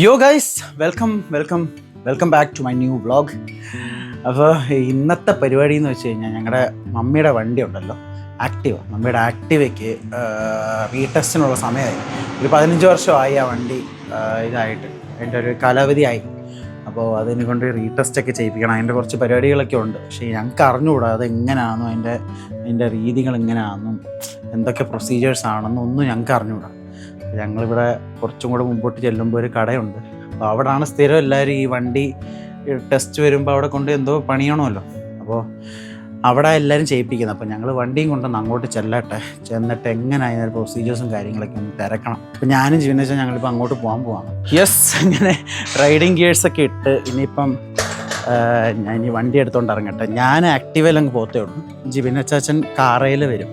Yo guys welcome welcome welcome back to my new vlog അപ്പോൾ ഇന്നത്തെ പരിപാടി എന്ന് വെച്ച് കഴിഞ്ഞാൽ ഞങ്ങളുടെ മമ്മിയുടെ വണ്ടി ഉണ്ടല്ലോ. ആക്റ്റീവ മമ്മിയുടെ ആക്റ്റീവയ്ക്ക് റീടെസ്റ്റിനുള്ള സമയമായി. ഒരു പതിനഞ്ച് വർഷമായി ആ വണ്ടി ഇതായിട്ട്. അതിന്റെ ഒരു കാലാവധിയായി. അപ്പോൾ അതിനെ കൊണ്ട് റീടെസ്റ്റ് ഒക്കെ ചെയ്യിപ്പിക്കണം. അതിന്റെ കുറച്ച് പരിപാടികളൊക്കെ ഉണ്ട്. പക്ഷേ ഞങ്ങൾക്ക് അറിഞ്ഞുകൂടാ അത് എങ്ങനെയാണെന്നും അതിന്റെ അതിന്റെ രീതികൾ എങ്ങനെയാണെന്നും എന്തൊക്കെ പ്രൊസീജിയേഴ്സ് ആണെന്നും ഒന്നും ഞങ്ങൾക്ക് അറിഞ്ഞുകൂടാ. ഞങ്ങളിവിടെ കുറച്ചും കൂടെ മുമ്പോട്ട് ചെല്ലുമ്പോൾ ഒരു കടയുണ്ട്. അപ്പോൾ അവിടാണ് സ്ഥിരം എല്ലാവരും ഈ വണ്ടി ടെസ്റ്റ് വരുമ്പോൾ അവിടെ കൊണ്ട് എന്തോ പണിയണമല്ലോ. അപ്പോൾ അവിടെ എല്ലാവരും ചെയ്യിപ്പിക്കുന്നത്. അപ്പോൾ ഞങ്ങൾ വണ്ടിയും കൊണ്ടൊന്ന് അങ്ങോട്ട് ചെല്ലട്ടെ. ചെന്നിട്ട് എങ്ങനെ അതിനൊരു പ്രൊസീജിയേഴ്സും കാര്യങ്ങളൊക്കെ ഒന്ന് തിരക്കണം. അപ്പോൾ ഞാനും ജീവനച്ചാൽ ഞങ്ങളിപ്പോൾ അങ്ങോട്ട് പോകാൻ പോവാണ്. യെസ് ഇങ്ങനെ റൈഡിങ് ഗിയേഴ്സൊക്കെ ഇട്ട് ഇനിയിപ്പം ഞാൻ ഈ വണ്ടി എടുത്തുകൊണ്ട് ഇറങ്ങട്ടെ. ഞാൻ ആക്റ്റീവയിൽ അങ്ങ് പോത്തേ ഉള്ളൂ. ജിബിനച്ചാച്ചൻ കാറയിൽ വരും.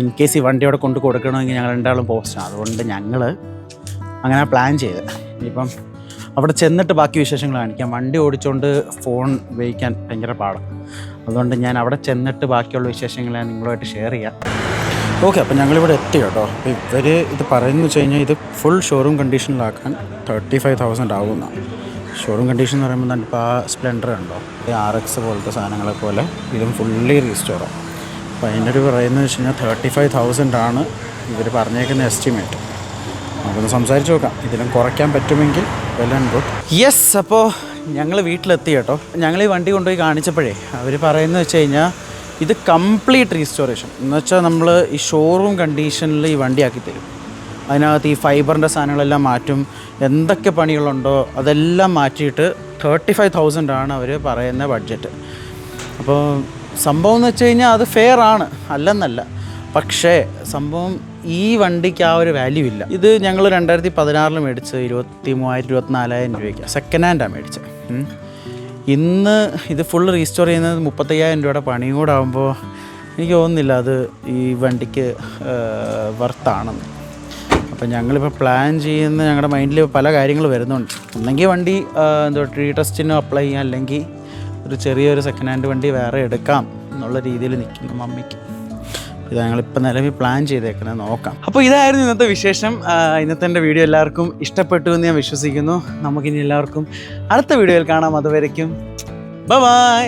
ഇൻ കേസ് ഈ വണ്ടി അവിടെ കൊണ്ട് കൊടുക്കണമെങ്കിൽ ഞങ്ങൾ രണ്ടാളും പോസ്റ്റാണ് അതുകൊണ്ട് ഞങ്ങൾ അങ്ങനെ പ്ലാൻ ചെയ്ത്. ഇപ്പം അവിടെ ചെന്നിട്ട് ബാക്കി വിശേഷങ്ങൾ കാണിക്കാം. വണ്ടി ഓടിച്ചുകൊണ്ട് ഫോൺ ഉപയോഗിക്കാൻ ഭയങ്കര പാടാണ് അതുകൊണ്ട് ഞാൻ അവിടെ ചെന്നിട്ട് ബാക്കിയുള്ള വിശേഷങ്ങൾ ഞാൻ നിങ്ങളുമായിട്ട് ഷെയർ ചെയ്യാം. ഓക്കെ അപ്പം ഞങ്ങളിവിടെ എത്തി കേട്ടോ അപ്പോൾ ഇവർ ഇത് പറയുന്നത് വെച്ച് കഴിഞ്ഞാൽ ഇത് ഫുൾ ഷോറൂം കണ്ടീഷനിലാക്കാൻ തേർട്ടി ഫൈവ് തൗസൻഡ് ആവുന്ന. ഷോറൂം കണ്ടീഷൻ എന്ന് പറയുമ്പോൾ ഇപ്പോൾ ആ സ്പ്ലെൻഡർ ഉണ്ടോ ഈ ആർ എക്സ് പോലത്തെ സാധനങ്ങളെ പോലെ ഇതും ഫുള്ളി റീസ്റ്റോറാണ് അപ്പോൾ അതിന്റെ ഒരു പറയുന്നത് വെച്ച് കഴിഞ്ഞാൽ തേർട്ടി ഫൈവ് തൗസൻഡ് ആണ് ഇവർ പറഞ്ഞേക്കുന്ന എസ്റ്റിമേറ്റ് നമുക്കൊന്ന് സംസാരിച്ച് നോക്കാം. ഇതിലും കുറയ്ക്കാൻ പറ്റുമെങ്കിൽ വെൽ ആൻഡ് ഗുഡ് യെസ് അപ്പോൾ ഞങ്ങൾ വീട്ടിലെത്തി കേട്ടോ. ഞങ്ങൾ ഈ വണ്ടി കൊണ്ടുപോയി കാണിച്ചപ്പോഴേ അവർ പറയുന്നത് വെച്ച് കഴിഞ്ഞാൽ ഇത് കംപ്ലീറ്റ് റീസ്റ്റോറേഷൻ എന്ന് വെച്ചാൽ നമ്മൾ ഈ ഷോറൂം കണ്ടീഷനിൽ ഈ വണ്ടി ആക്കി തരും. അതിനകത്ത് ഈ ഫൈബറിന്റെ സാധനങ്ങളെല്ലാം മാറ്റും. എന്തൊക്കെ പണികളുണ്ടോ അതെല്ലാം മാറ്റിയിട്ട് തേർട്ടി ഫൈവ് തൗസൻഡ് ആണ് അവർ പറയുന്ന ബഡ്ജറ്റ് അപ്പോൾ സംഭവം എന്ന് വെച്ച് കഴിഞ്ഞാൽ അത് ഫെയർ ആണ്. അല്ലെന്നല്ല. പക്ഷേ സംഭവം ഈ വണ്ടിക്ക് ആ ഒരു വാല്യൂ ഇല്ല. ഇത് ഞങ്ങൾ രണ്ടായിരത്തി പതിനാറിൽ മേടിച്ചത് ഇരുപത്തി മൂവായിരം ഇരുപത്തിനാലായിരം രൂപയ്ക്ക് സെക്കൻഡ് ഹാൻഡാണ് മേടിച്ചത് ഇന്ന് ഇത് ഫുൾ റീസ്റ്റോർ ചെയ്യുന്നത് മുപ്പത്തയ്യായിരം രൂപയുടെ പണിയും കൂടെ ആകുമ്പോൾ എനിക്ക് തോന്നുന്നില്ല അത് ഈ വണ്ടിക്ക് വർത്താണെന്ന് അപ്പം ഞങ്ങളിപ്പോൾ പ്ലാൻ ചെയ്യുന്ന ഞങ്ങളുടെ മൈൻഡിൽ പല കാര്യങ്ങൾ വരുന്നുണ്ട്. ഒന്നെങ്കിൽ വണ്ടി എന്തോ ട്രീ ടെസ്റ്റിനോ അപ്ലൈ ചെയ്യാം. അല്ലെങ്കിൽ ഒരു ചെറിയൊരു സെക്കൻഡ് ഹാൻഡ് വണ്ടി വേറെ എടുക്കാം എന്നുള്ള രീതിയിൽ നിൽക്കുന്നു മമ്മിക്ക്. ഇത് ഞങ്ങളിപ്പോൾ നിലവിൽ പ്ലാൻ ചെയ്തേക്കുന്നത് നോക്കാം. അപ്പോൾ ഇതായിരുന്നു ഇന്നത്തെ വിശേഷം. ഇന്നത്തെ എന്റെ വീഡിയോ എല്ലാവർക്കും ഇഷ്ടപ്പെട്ടു എന്ന് ഞാൻ വിശ്വസിക്കുന്നു. നമുക്കിനി എല്ലാവർക്കും അടുത്ത വീഡിയോയിൽ കാണാം. അതുവരയ്ക്കും ബൈ